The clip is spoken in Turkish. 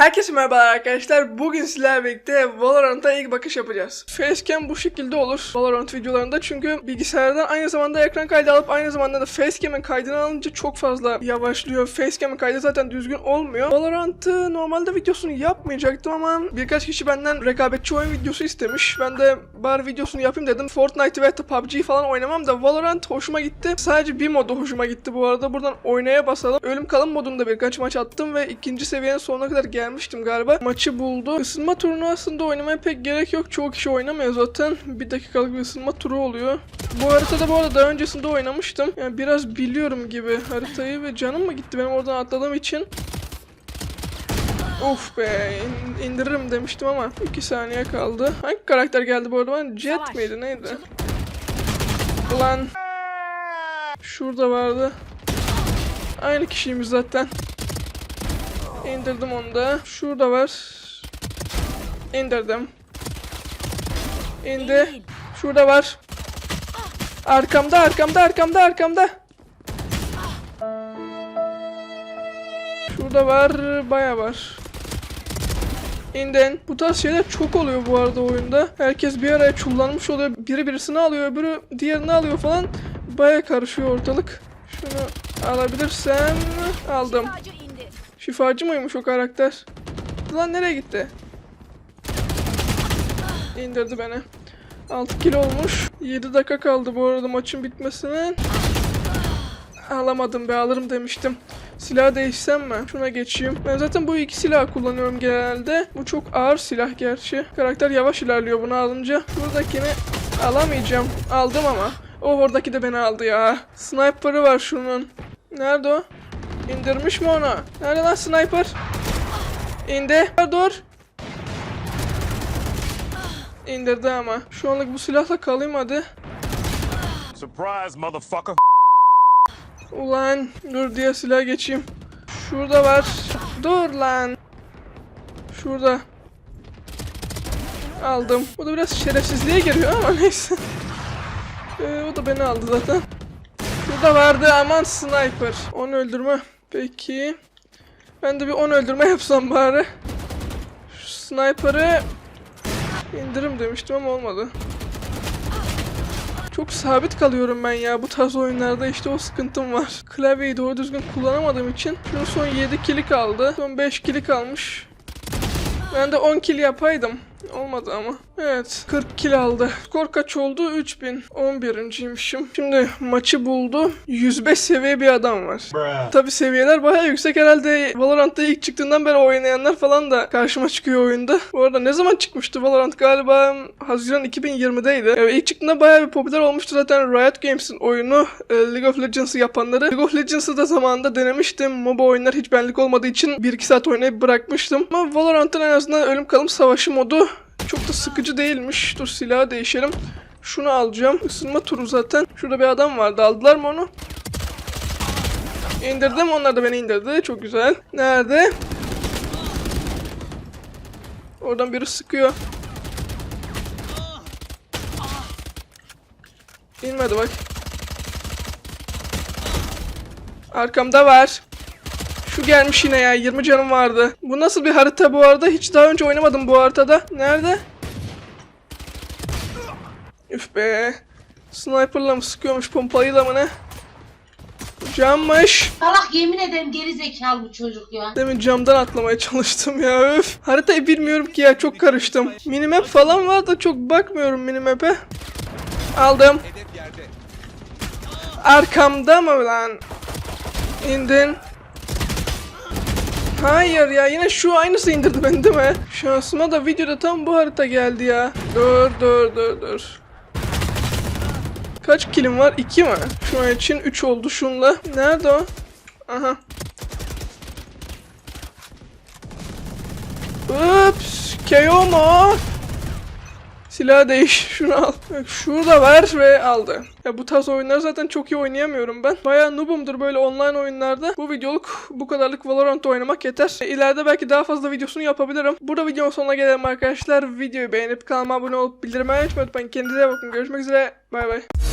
Herkese merhabalar arkadaşlar. Bugün sizlerle birlikte Valorant'a ilk bakış yapacağız. Facecam bu şekilde olur Valorant videolarında çünkü bilgisayardan aynı zamanda ekran kaydı alıp aynı zamanda da Facecam'in kaydını alınca çok fazla yavaşlıyor. Facecam'in kaydı zaten düzgün olmuyor. Valorant'ı normalde videosunu yapmayacaktım ama birkaç kişi benden rekabetçi oyun videosu istemiş. Ben de bari videosunu yapayım dedim. Fortnite ve PUBG falan oynamam da Valorant hoşuma gitti. Sadece bir modu hoşuma gitti bu arada. Buradan oynaya basalım. Ölüm kalım modunda birkaç maç attım ve ikinci seviyenin sonuna kadar gelmiştim galiba. Maçı buldu. Isınma turnuvasında oynamaya pek gerek yok. Çoğu kişi oynamıyor zaten. Bir dakikalık bir ısınma turu oluyor. Bu haritada bu arada daha öncesinde oynamıştım. Yani biraz biliyorum gibi haritayı ve canım mı gitti benim oradan atladığım için. Of be in- indiririm demiştim ama 2 saniye kaldı. Hangi karakter geldi bu arada? Ben Jet miydi neydi? Ulan Şurada vardı. Aynı kişiymiş zaten. İndirdim onu da. Şurada var. İndirdim. İndi. Şurada var. Arkamda, arkamda, arkamda, arkamda. Şurada var, baya var. İndin. Bu tarz şeyler çok oluyor bu arada oyunda. Herkes bir araya çullanmış oluyor. Biri birisini alıyor, öbürü diğerini alıyor falan. Baya karışıyor ortalık. Şunu alabilirsem aldım. Şifacı mıymış o karakter? Lan nereye gitti? İndirdi beni. 6 kilo olmuş. 7 dakika kaldı bu arada maçın bitmesine. Alamadım be alırım demiştim. Silah değişsem mi? Şuna geçeyim. Ben zaten bu iki silah kullanıyorum genelde. Bu çok ağır silah gerçi. Karakter yavaş ilerliyor bunu alınca. Buradakini alamayacağım. Aldım ama. O oradaki de beni aldı ya. Sniper'ı var şunun. Nerede o? İndirmiş mi onu? Nerede lan sniper? İndi. Dur. İndirdi ama. Şu anlık bu silahla kalayım hadi. Surprise, motherfucker. Ulan dur diye silah geçeyim. Şurada var. Dur lan. Şurada. Aldım. Bu da biraz şerefsizliğe giriyor ama neyse. Ee, o da beni aldı zaten. Şurada vardı aman sniper. Onu öldürme. Peki. Ben de bir 10 öldürme yapsam bari. Şu sniper'ı indirim demiştim ama olmadı. Çok sabit kalıyorum ben ya bu tarz oyunlarda işte o sıkıntım var. Klavyeyi doğru düzgün kullanamadığım için şunun son 7 kili kaldı. Son 5 kili kalmış. Ben de 10 kill yapaydım. Olmadı ama. Evet 40 kill aldı. Skor kaç oldu? 3000. 11.ymişim. Şimdi maçı buldu. 105 seviye bir adam var. Tabi seviyeler baya yüksek herhalde Valorant'ta ilk çıktığından beri oynayanlar falan da karşıma çıkıyor oyunda. Bu arada ne zaman çıkmıştı Valorant galiba Haziran 2020'deydi. Evet, ilk çıktığında baya bir popüler olmuştu zaten Riot Games'in oyunu e, League of Legends'ı yapanları. League of Legends'ı da zamanında denemiştim. MOBA oyunlar hiç benlik olmadığı için 1-2 saat oynayıp bırakmıştım. Ama Valorant'ın en azından ölüm kalım savaşı modu çok da sıkıcı değilmiş. Dur silahı değişelim. Şunu alacağım. Isınma turu zaten. Şurada bir adam vardı. Aldılar mı onu? İndirdim. Onlar da beni indirdi. Çok güzel. Nerede? Oradan biri sıkıyor. İnmedi bak. Arkamda var. Şu gelmiş yine ya 20 canım vardı. Bu nasıl bir harita bu arada? Hiç daha önce oynamadım bu haritada. Nerede? Üf be. Sniper'la mı sıkıyormuş pompalıyla mı ne? Cammış. Salak yemin ederim geri zekalı bu çocuk ya. Demin camdan atlamaya çalıştım ya öf. Haritayı bilmiyorum ki ya çok karıştım. Minimap falan var da çok bakmıyorum minimap'e. Aldım. Arkamda mı lan? İndin. Hayır ya yine şu aynısı indirdi beni değil mi? Şansıma da videoda tam bu harita geldi ya. Dur dur dur dur. Kaç kilim var? 2 mi? Şu an için 3 oldu şunla. Nerede o? Aha. Ups, KO mu? Silah değiş, şunu al. Bak, Şurada var ve aldı. Ya bu tarz oyunlar zaten çok iyi oynayamıyorum ben. Bayağı noobumdur böyle online oyunlarda. Bu videoluk bu kadarlık Valorant oynamak yeter. E, İleride belki daha fazla videosunu yapabilirim. Burada videonun sonuna gelelim arkadaşlar. Videoyu beğenip kanalıma abone olup bildirimleri açmayı unutmayın. Kendinize bakın. Görüşmek üzere. Bay bay.